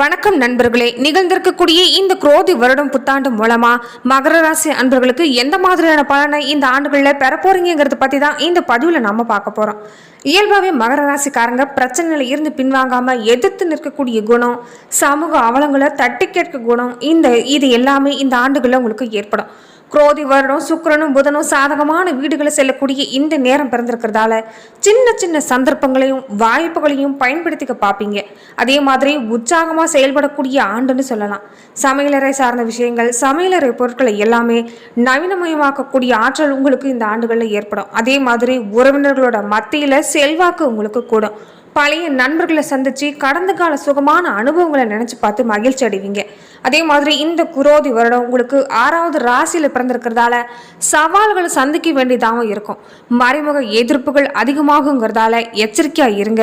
வணக்கம் நண்பர்களே. நிகழ்ந்திருக்கக்கூடிய இந்த குரோதி வருடம் புத்தாண்டு மூலமா மகர ராசி அன்பர்களுக்கு எந்த மாதிரியான பலனை இந்த ஆண்டுகளில் பெற போறீங்கிறத பத்தி தான் இந்த பதிவில் நாம பார்க்க போறோம். இயல்பாகவே மகர ராசிக்காரங்க பிரச்சனையில இருந்து பின்வாங்காம எதிர்த்து நிற்கக்கூடிய குணம் சமூக அவலங்களை தட்டி கேட்க குணம் இந்த இது எல்லாமே இந்த ஆண்டுகளில் உங்களுக்கு ஏற்படும். குரோதி வருடம் சுக்கிரனும் புதனும் சாதகமான வீடுகளை செல்லக்கூடிய இந்த நேரம் பிறந்திருக்கிறதால சின்ன சின்ன சந்தர்ப்பங்களையும் வாய்ப்புகளையும் பயன்படுத்திக்க பார்ப்பீங்க. அதே மாதிரி உற்சாகமாக செயல்படக்கூடிய ஆண்டுன்னு சொல்லலாம். சமையலறை சார்ந்த விஷயங்கள் சமையலறை பொருட்களை எல்லாமே நவீனமயமாக்கக்கூடிய ஆற்றல் உங்களுக்கு இந்த ஆண்டுகளில் ஏற்படும். அதே மாதிரி உறவினர்களோட மத்தியில் செல்வாக்கு உங்களுக்கு கூடும். பழைய நண்பர்களை சந்திச்சு கடந்த கால சுகமான அனுபவங்களை நினைச்சு பார்த்து மகிழ்ச்சி அடைவீங்க. அதே மாதிரி இந்த குரோதி வருடம் உங்களுக்கு ஆறாவது ராசியில் பிறந்திருக்கிறதால சவால்களை சந்திக்க வேண்டியதாகவும் இருக்கும். மறைமுக எதிர்ப்புகள் அதிகமாகுங்கிறதால எச்சரிக்கையாக இருங்க.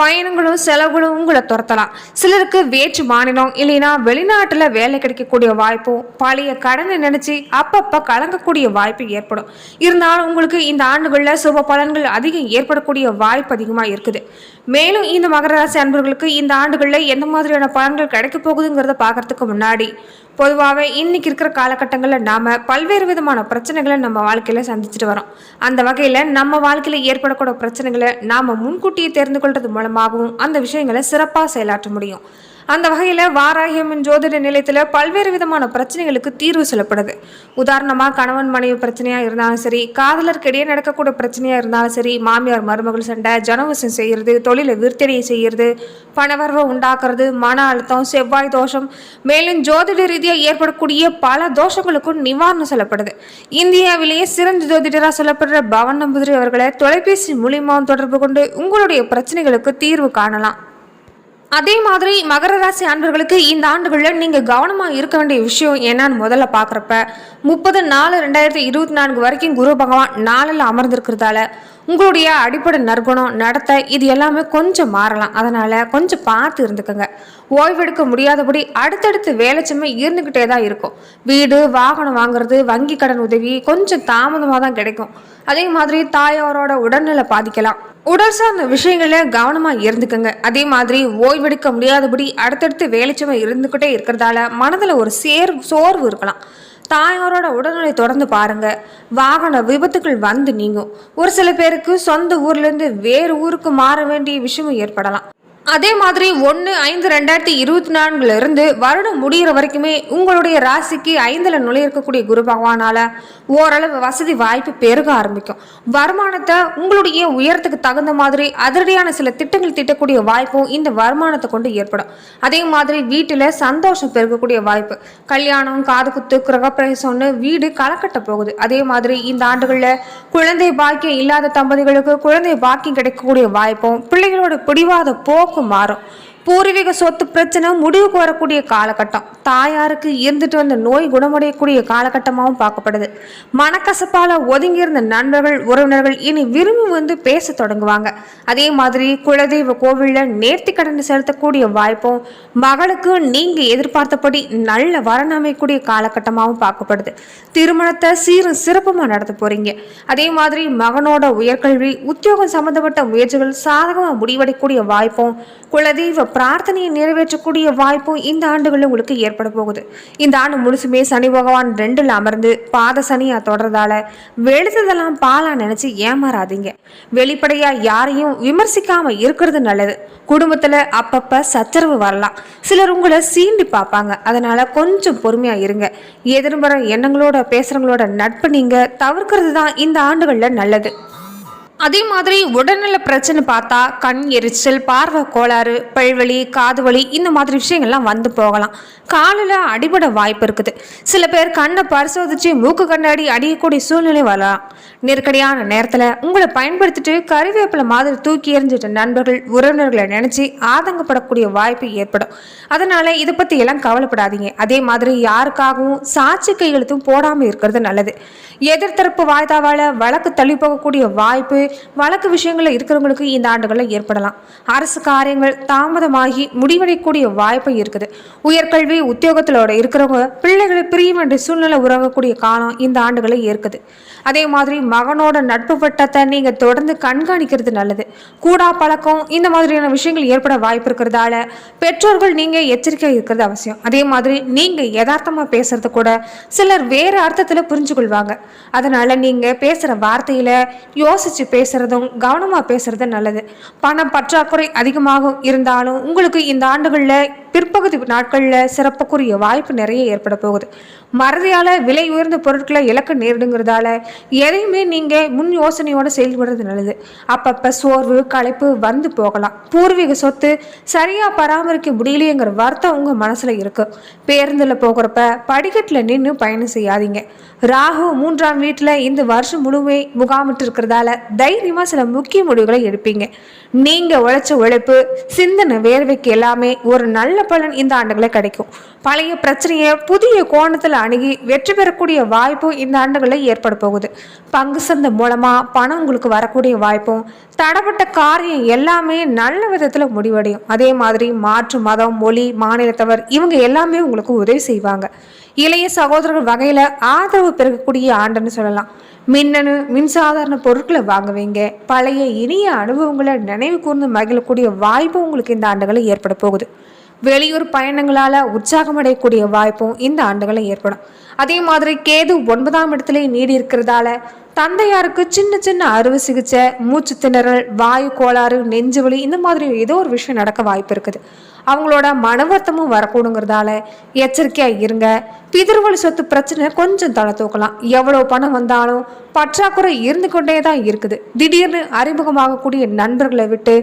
பயணங்களும் செலவுகளும் உங்களை துரத்தலாம். சிலருக்கு வேற்று மாநிலம் இல்லைன்னா வெளிநாட்டில் வேலை கிடைக்கக்கூடிய வாய்ப்பும் பழைய கடனை நினைச்சு அப்பப்போ கலங்கக்கூடிய வாய்ப்பு ஏற்படும். இருந்தாலும் உங்களுக்கு இந்த ஆண்டுகளில் சுப பலன்கள் அதிகம் ஏற்படக்கூடிய வாய்ப்பு அதிகமாக இருக்குது. மேலும் இந்த மகர ராசி அன்பர்களுக்கு இந்த ஆண்டுகளில் எந்த மாதிரியான பலன்கள் கிடைக்க போகுதுங்கிறத பார்க்கறதுக்கு முன்னாடி முன்னாடி. பொதுவாகவே இன்னைக்கு இருக்கிற காலகட்டங்களில் நாம் பல்வேறு விதமான பிரச்சனைகளை நம்ம வாழ்க்கையில் சந்திச்சுட்டு வரோம். அந்த வகையில் நம்ம வாழ்க்கையில் ஏற்படக்கூடிய பிரச்சனைகளை நாம் முன்கூட்டியே தெரிந்து கொள்வது மூலமாகவும் அந்த விஷயங்களை சிறப்பாக செயலாற்ற முடியும். அந்த வகையில் வாராகியம்மன் ஜோதிட நிலையத்தில் பல்வேறு விதமான பிரச்சனைகளுக்கு தீர்வு சொல்லப்படுது. உதாரணமாக கணவன் மனைவி பிரச்சனையாக இருந்தாலும் சரி காதலருக்கிடையே நடக்கக்கூடிய பிரச்சனையாக இருந்தாலும் சரி மாமியார் மருமகள் சண்டை ஜனவசம் செய்கிறது தொழிலை விற்பனையை செய்கிறது பணவரவை உண்டாக்குறது மன அழுத்தம் செவ்வாய் தோஷம் மேலும் ஜோதிட ரீதியாக ஏற்படக்கூடிய பல தோஷங்களுக்கும் நிவாரணம் சொல்லப்படுது. இந்தியாவிலேயே சிறந்த ஜோதிடராக சொல்லப்படுற பவன் நம்புதிரி அவர்களை தொலைபேசி மூலியமாகவும் தொடர்பு கொண்டு உங்களுடைய பிரச்சனைகளுக்கு தீர்வு காணலாம். அதே மாதிரி மகர ராசி அன்பர்களுக்கு இந்த ஆண்டுகளில் நீங்கள் கவனமாக இருக்க வேண்டிய விஷயம் என்னன்னு முதல்ல பார்க்குறப்ப முப்பது நாலு ரெண்டாயிரத்தி இருபத்தி நான்கு வரைக்கும் குரு பகவான் நாளில் அமர்ந்திருக்கிறதால உங்களுடைய அடிப்படை நற்குணம் நடத்தை இது எல்லாமே கொஞ்சம் மாறலாம். அதனால் கொஞ்சம் பார்த்து இருந்துக்கோங்க. ஓய்வெடுக்க முடியாதபடி அடுத்தடுத்து வேலை இருந்துக்கிட்டே தான் இருக்கும். வீடு வாகனம் வாங்குறது வங்கி கடன் உதவி கொஞ்சம் தாமதமாக தான் கிடைக்கும். அதே மாதிரி தாயாரோட உடல்நிலை பாதிக்கலாம். உடல் சார்ந்த விஷயங்களில் கவனமாக இருந்துக்கங்க. அதே மாதிரி ஓய்வெடுக்க முடியாதபடி அடுத்தடுத்து வேலைச்சுமை இருந்துக்கிட்டே இருக்கிறதால மனதில் ஒரு சேர் சோர்வு இருக்கலாம். தாயாரோட உடல்நிலை தொடர்ந்து பாருங்க. வாகன விபத்துக்கள் வந்து நீங்கும். ஒரு சில பேருக்கு சொந்த ஊர்லேருந்து வேறு ஊருக்கு மாற வேண்டிய விஷயமும் ஏற்படலாம். அதே மாதிரி ஒன்று ஐந்து ரெண்டாயிரத்தி இருபத்தி நான்குலேருந்து வருடம் முடிகிற வரைக்குமே உங்களுடைய ராசிக்கு ஐந்தில் நுழையிருக்கக்கூடிய குரு பகவானால் ஓரளவு வசதி வாய்ப்பு பெருக ஆரம்பிக்கும். வருமானத்தை உங்களுடைய உயரத்துக்கு தகுந்த மாதிரி அதிரடியான சில திட்டங்கள் திட்டக்கூடிய வாய்ப்பும் இந்த வருமானத்தை கொண்டு ஏற்படும். அதே மாதிரி வீட்டில் சந்தோஷம் பெருகக்கூடிய வாய்ப்பு. கல்யாணம் காது குத்து கிரகப்பிரவேசம்னு வீடு களக்கட்ட போகுது. அதே மாதிரி இந்த ஆண்டுகளில் குழந்தை பாக்கியம் இல்லாத தம்பதிகளுக்கு குழந்தை பாக்கியம் கிடைக்கக்கூடிய வாய்ப்பும் பிள்ளைகளோட பிடிவாத போக்கு కుమార్ பூர்வீக சொத்து பிரச்சனை முடிவுக்கு வரக்கூடிய காலகட்டம். தாயாருக்கு இருந்துட்டு வந்த நோய் குணமடையக்கூடிய காலகட்டமாகவும் பார்க்கப்படுது. மனக்கசப்பால் ஒதுங்கி இருந்த நண்பர்கள் உறவினர்கள் இனி விரும்பி வந்து பேச தொடங்குவாங்க. அதே மாதிரி குலதெய்வ கோவிலில் நேர்த்தி கடன் செலுத்தக்கூடிய வாய்ப்பும் மகளுக்கு நீங்கள் எதிர்பார்த்தபடி நல்ல வரன் அமைக்கக்கூடிய காலகட்டமாகவும் பார்க்கப்படுது. திருமணத்தை சீரும் சிறப்புமாக நடத்த போறீங்க. அதே மாதிரி மகனோட உயர்கல்வி உத்தியோகம் சம்பந்தப்பட்ட முயற்சிகள் சாதகமாக முடிவடையக்கூடிய வாய்ப்பும் குலதெய்வ பிரார்த்தனையை நிறைவேற்றக்கூடிய வாய்ப்பும் இந்த ஆண்டுகளில் உங்களுக்கு ஏற்பட போகுது. இந்த ஆண்டு முழுசுமே சனி பகவான் ரெண்டில் அமர்ந்து பாத சனியா தொடர்றதால வெளுத்ததெல்லாம் பாலா நினைச்சு ஏமாறாதீங்க. வெளிப்படையா யாரையும் விமர்சிக்காம இருக்கிறது நல்லது. குடும்பத்துல அப்பப்ப சச்சரவு வரலாம். சிலர் உங்களை சீண்டி பார்ப்பாங்க. அதனால கொஞ்சம் பொறுமையா இருங்க. எதிர்மற எண்ணங்களோட பேசுறவங்களோட நட்பு நீங்க தவிர்க்கிறது தான் இந்த ஆண்டுகளில் நல்லது. அதே மாதிரி உடல்நல பிரச்சனை பார்த்தா கண் எரிச்சல் பார்வை கோளாறு பல்வலி காது வலி இந்த மாதிரி விஷயங்கள்லாம் வந்து போகலாம். காலில் அடிபட வாய்ப்பு இருக்குது. சில பேர் கண்ணை பரிசோதிச்சு மூக்கு கண்ணாடி அடியக்கூடிய சூழ்நிலை வரலாம். நெருக்கடியான நேரத்தில் உங்களை பயன்படுத்திட்டு கருவேப்பிலை மாதிரி தூக்கி எறிஞ்சிட்ட நண்பர்கள் உறவினர்களை நினச்சி ஆதங்கப்படக்கூடிய வாய்ப்பு ஏற்படும். அதனால் இதை பற்றி எல்லாம் கவலைப்படாதீங்க. அதே மாதிரி யாருக்காகவும் சாட்சி கையெழுத்தும் போடாமல் இருக்கிறது நல்லது. எதிர்த்தரப்பு வாய்தாவால் வழக்கு தள்ளி போகக்கூடிய வாய்ப்பு வழக்கு விஷயங்களில் இருக்கிறவங்களுக்கு இந்த ஆண்டுகளில் ஏற்படலாம். அரசு காரியங்கள் தாமதமாகி முடிவடையக்கூடிய வாய்ப்பு இருக்குது. உயர்கல்வி உத்தியோகத்திலோட இருக்கிறவங்க பிள்ளைகளை பிரிய வேண்டிய சூழ்நிலை உறங்கக்கூடிய காலம் இந்த ஆண்டுகளில் இருக்குது அதே மாதிரி மகனோட நட்பு வட்டத்தை நீங்கள் தொடர்ந்து கண்காணிக்கிறது நல்லது. கூடா பழக்கம் இந்த மாதிரியான விஷயங்கள் ஏற்பட வாய்ப்பு இருக்கிறதால பெற்றோர்கள் நீங்கள் எச்சரிக்கையாக இருக்கிறது அவசியம். அதே மாதிரி நீங்கள் யதார்த்தமாக பேசுறது கூட சிலர் வேறு அர்த்தத்தில் புரிஞ்சு கொள்வாங்க நீங்கள் பேசுகிற வார்த்தையில் யோசித்து பேசுறதும் கவனமாக பேசுறது நல்லது. பண பற்றாக்குறை அதிகமாக இருந்தாலும் உங்களுக்கு இந்த ஆண்டுகளில் பிற்பகுதி நாட்களில் சிறப்புக்குரிய வாய்ப்பு நிறைய ஏற்பட போகுது. மறதியால் விலை உயர்ந்த பொருட்களை இலக்க நேரிடுங்கிறதால எதையுமே நீங்கள் முன் யோசனையோடு செயல்படுறது நல்லது. அப்பப்போ சோர்வு களைப்பு வந்து போகலாம். பூர்வீக சொத்து சரியாக பராமரிக்க முடியலையேங்கிற வருத்தம் உங்கள் மனசில் இருக்கு. பேருந்தில் போகிறப்ப படிக்கட்டில் நின்று பயணம் செய்யாதீங்க. ராகு மூன்றாம் வீட்டில் இந்த வருஷம் முழுமை முகாமிட்டு இருக்கிறதால தைரியமாக சில முக்கிய முடிவுகளை எடுப்பீங்க. நீங்கள் உழைச்ச உழைப்பு சிந்தனை வேர்வைக்கு எல்லாமே ஒரு நல்ல பலன் இந்த ஆண்டுகளில் கிடைக்கும். பழைய பிரச்சனையை புதிய கோணத்தில் அணுகி வெற்றி பெறக்கூடிய வாய்ப்பும் இந்த ஆண்டுகளில் ஏற்பட போகுது. பங்கு சந்தை மூலமாக பணம் உங்களுக்கு வரக்கூடிய வாய்ப்பும் தடப்பட்ட காரியம் எல்லாமே நல்ல விதத்தில் முடிவடையும். அதே மாதிரி மாற்று மதம் மொழி மாநிலத்தவர் இவங்க எல்லாமே உங்களுக்கு உதவி செய்வாங்க. இளைய சகோதரர்கள் வகையில் ஆதரவு பெருகக்கூடிய ஆண்டுன்னு சொல்லலாம். மின்னணு மின்சாதாரண பொருட்களை வாங்குவீங்க. பழைய இனிய அனுபவங்களை நினைவு கூர்ந்து மகிழக்கூடிய வாய்ப்பு உங்களுக்கு இந்த ஆண்டுகளில் ஏற்பட போகுது. வெளியூர் பயணங்களால் உற்சாகமடையக்கூடிய வாய்ப்பும் இந்த ஆண்டுகளில் ஏற்படும். அதே மாதிரி கேது ஒன்பதாம் இடத்துல நீடி இருக்கிறதால தந்தையாருக்கு சின்ன சின்ன அறுவை சிகிச்சை மூச்சு திணறல் வாயு கோளாறு நெஞ்சு வலி இந்த மாதிரி ஏதோ ஒரு விஷயம் நடக்க வாய்ப்பு இருக்குது. அவங்களோட மனவர்த்தமும் வரக்கூடுங்கிறதால எச்சரிக்கையாக இருங்க. பிதிர்வழி சொத்து பிரச்சனை கொஞ்சம் தலை தூக்கலாம். எவ்வளோ பணம் வந்தாலும் பற்றாக்குறை இருந்து கொண்டே தான் இருக்குது. திடீர்னு அறிமுகமாகக்கூடிய நண்பர்களை விட்டு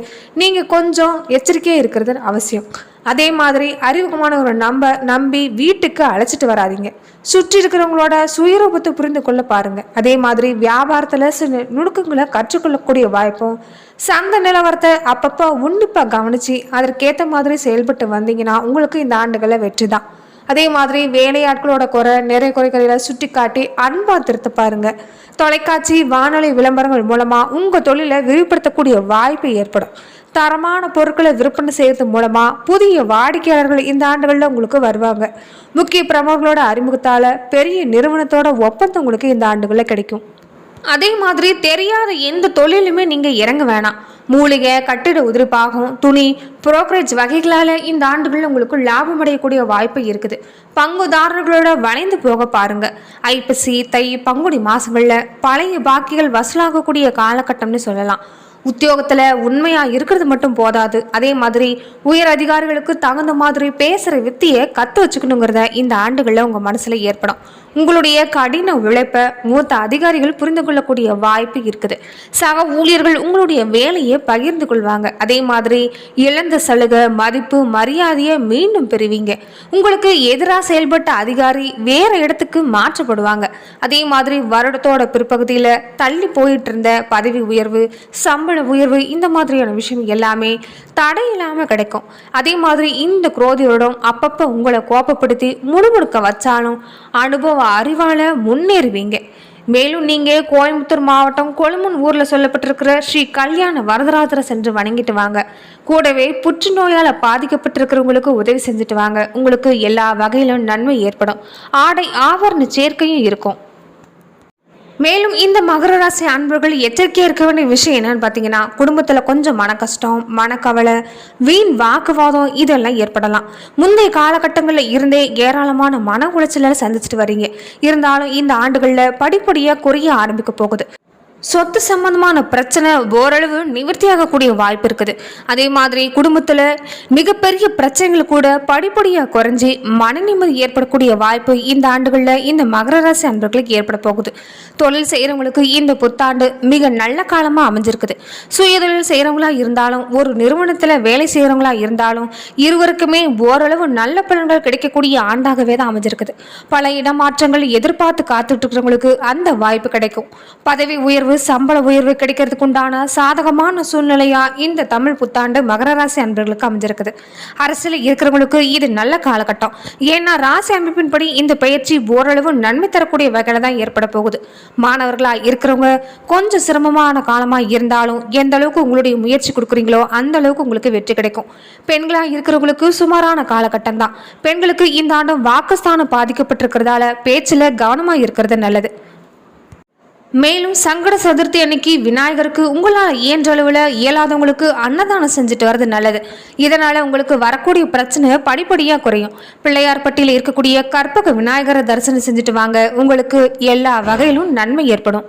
நீங்கள் கொஞ்சம் எச்சரிக்கையாக இருக்கிறது அவசியம். அதே மாதிரி அறிமுகமானவரை நம்ப நம்பி வீட்டுக்கு அழைச்சிட்டு வராதீங்க. சுற்றி இருக்கிறவங்களோட சுயரூபத்தை புரிந்து கொள்ள பாருங்க. அதே மாதிரி வியாபாரத்தில் சில நுணுக்கங்களை கற்றுக்கொள்ளக்கூடிய வாய்ப்பும் சந்தை நிலவரத்தை அப்பப்போ உன்னிப்பாக கவனித்து அதற்கேற்ற மாதிரி செயல்பட்டு வந்தீங்கன்னா உங்களுக்கு இந்த ஆண்டுகளை வெற்றி தான் அதே மாதிரி வேலையாட்களோட குறை நிறை குறைகளை சுட்டி காட்டி அன்பாக திருத்த பாருங்க. தொலைக்காட்சி வானொலி விளம்பரங்கள் மூலமாக உங்கள் தொழிலை விரிவுபடுத்தக்கூடிய வாய்ப்பு ஏற்படும். தரமான பொருட்களை விற்பனை செய்கிறது மூலமாக புதிய வாடிக்கையாளர்கள் இந்த ஆண்டுகளில் உங்களுக்கு வருவாங்க. முக்கிய பிரமுகர்களோட அறிமுகத்தால் பெரிய நிறுவனத்தோட ஒப்பந்தம் உங்களுக்கு இந்த ஆண்டுகளில் கிடைக்கும். அதே மாதிரி தெரியாத எந்த தொழிலுமே நீங்கள் இறங்க வேணாம். மூலிகை கட்டிட உதிரிப்பாகம் துணி புரோக்கரேஜ் வகைகளால் இந்த ஆண்டுகளில் உங்களுக்கு லாபம் அடையக்கூடிய வாய்ப்பு இருக்குது. பங்குதாரர்களோட வளைந்து போக பாருங்க. ஐப்பசி தை பங்குடி மாதங்களில் பழைய பாக்கிகள் வசூலாகக்கூடிய காலகட்டம்னு சொல்லலாம். உத்தியோகத்தில் உண்மையாக இருக்கிறது மட்டும் போதாது. அதே மாதிரி உயர் அதிகாரிகளுக்கு தகுந்த மாதிரி பேசுகிற வித்தியை கற்று வச்சுக்கணுங்கிறத இந்த ஆண்டுகளில் உங்கள் மனசில் ஏற்படும். உங்களுடைய கடின உழைப்பை மூத்த அதிகாரிகள் புரிந்து கொள்ளக்கூடிய வாய்ப்பு இருக்குது. சக ஊழியர்கள் உங்களுடைய வேலையை பகிர்ந்து கொள்வாங்க. அதே மாதிரி இழந்த சலுகை மதிப்பு மரியாதையை மீண்டும் பெறுவீங்க. உங்களுக்கு எதிராக செயல்பட்ட அதிகாரி வேற இடத்துக்கு மாற்றப்படுவாங்க. அதே மாதிரி வருடத்தோட பிற்பகுதியில் தள்ளி போயிட்டு இருந்த பதவி உயர்வு சம்பள உயர்வு இந்த மாதிரியான விஷயம் எல்லாமே தடையில்லாமல் கிடைக்கும். அதே மாதிரி இந்த குரோதியோடம் அப்பப்போ உங்களை கோபப்படுத்தி முடுமுடுக்க வச்சாலும் அனுபவ அறிவால் முன்னேறுவீங்க. மேலும் நீங்கள் கோயம்புத்தூர் மாவட்டம் கொழுமன் ஊரில் சொல்லப்பட்டிருக்கிற ஸ்ரீ கல்யாண வரதராஜரை சென்று வணங்கிட்டு வாங்க. கூடவே புற்றுநோயால் பாதிக்கப்பட்டிருக்கிறவங்களுக்கு உதவி செஞ்சுட்டு வாங்க. உங்களுக்கு எல்லா வகையிலும் நன்மை ஏற்படும். ஆடை ஆவரண சேர்க்கையும் இருக்கும். மேலும் இந்த மகர ராசி அன்பர்கள் எச்சரிக்கையாக இருக்க வேண்டிய விஷயம் என்னன்னு பார்த்தீங்கன்னா குடும்பத்தில் கொஞ்சம் மன கஷ்டம் மனக்கவலை வீண் வாக்குவாதம் இதெல்லாம் ஏற்படலாம். முந்தைய காலகட்டங்களில் இருந்தே ஏராளமான மன உளைச்சலை சந்திச்சுட்டு வரீங்க இருந்தாலும் இந்த ஆண்டுகளில் படிப்படியாக குறைய ஆரம்பிக்க போகுது. சொத்து சம்பந்தமான பிரச்சனை ஓரளவு நிவர்த்தியாகக்கூடிய வாய்ப்பு இருக்குது. அதே மாதிரி குடும்பத்தில் மிகப்பெரிய பிரச்சனைகள் கூட படிப்படியாக குறைஞ்சி மன நிம்மதி ஏற்படக்கூடிய வாய்ப்பு இந்த ஆண்டுகளில் இந்த மகர ராசி அன்பர்களுக்கு ஏற்பட போகுது. தொழில் செய்கிறவங்களுக்கு இந்த புத்தாண்டு மிக நல்ல காலமாக அமைஞ்சிருக்குது. சுயதொழில் செய்கிறவங்களா இருந்தாலும் ஒரு நிறுவனத்தில் வேலை செய்கிறவங்களா இருந்தாலும் இருவருக்குமே ஓரளவு நல்ல பலன்கள் கிடைக்கக்கூடிய ஆண்டாகவே தான் அமைஞ்சிருக்குது. பல இடமாற்றங்கள் எதிர்பார்த்து காத்துட்டு இருக்கிறவங்களுக்கு அந்த வாய்ப்பு கிடைக்கும். பதவி உயர்வு உயர்வு சம்பள உயர்வு கிடைக்கிறதுக்கு உண்டான சாதகமான சூழ்நிலையா இந்த தமிழ் புத்தாண்டு மகர ராசி அன்பர்களுக்கு அமைஞ்சிருக்குது. அரசியல் இருக்கிறவங்களுக்கு இது நல்ல காலகட்டம். ஏன்னா ராசி அமைப்பின்படி இந்த பயிற்சி ஓரளவு நன்மை தரக்கூடிய வகையில தான் ஏற்பட போகுது. மாணவர்களா இருக்கிறவங்க கொஞ்சம் சிரமமான காலமா இருந்தாலும் எந்த அளவுக்கு உங்களுடைய முயற்சி கொடுக்குறீங்களோ அந்த அளவுக்கு உங்களுக்கு வெற்றி கிடைக்கும். பெண்களா இருக்கிறவங்களுக்கு சுமாரான காலகட்டம் தான். பெண்களுக்கு இந்த ஆண்டு வாக்குஸ்தானம் பாதிக்கப்பட்டிருக்கிறதால பேச்சுல கவனமா இருக்கிறது நல்லது. மேலும் சங்கட சதுர்த்தி அன்னைக்கு விநாயகருக்கு உங்களால் இயன்ற அளவில் இயலாதவங்களுக்கு அன்னதானம் செஞ்சுட்டு வர்றது நல்லது. இதனால் உங்களுக்கு வரக்கூடிய பிரச்சனை படிப்படியாக குறையும். பிள்ளையார்பட்டியில் இருக்கக்கூடிய கற்பக விநாயகரை தரிசனம் செஞ்சுட்டு வாங்க. உங்களுக்கு எல்லா வகையிலும் நன்மை ஏற்படும்.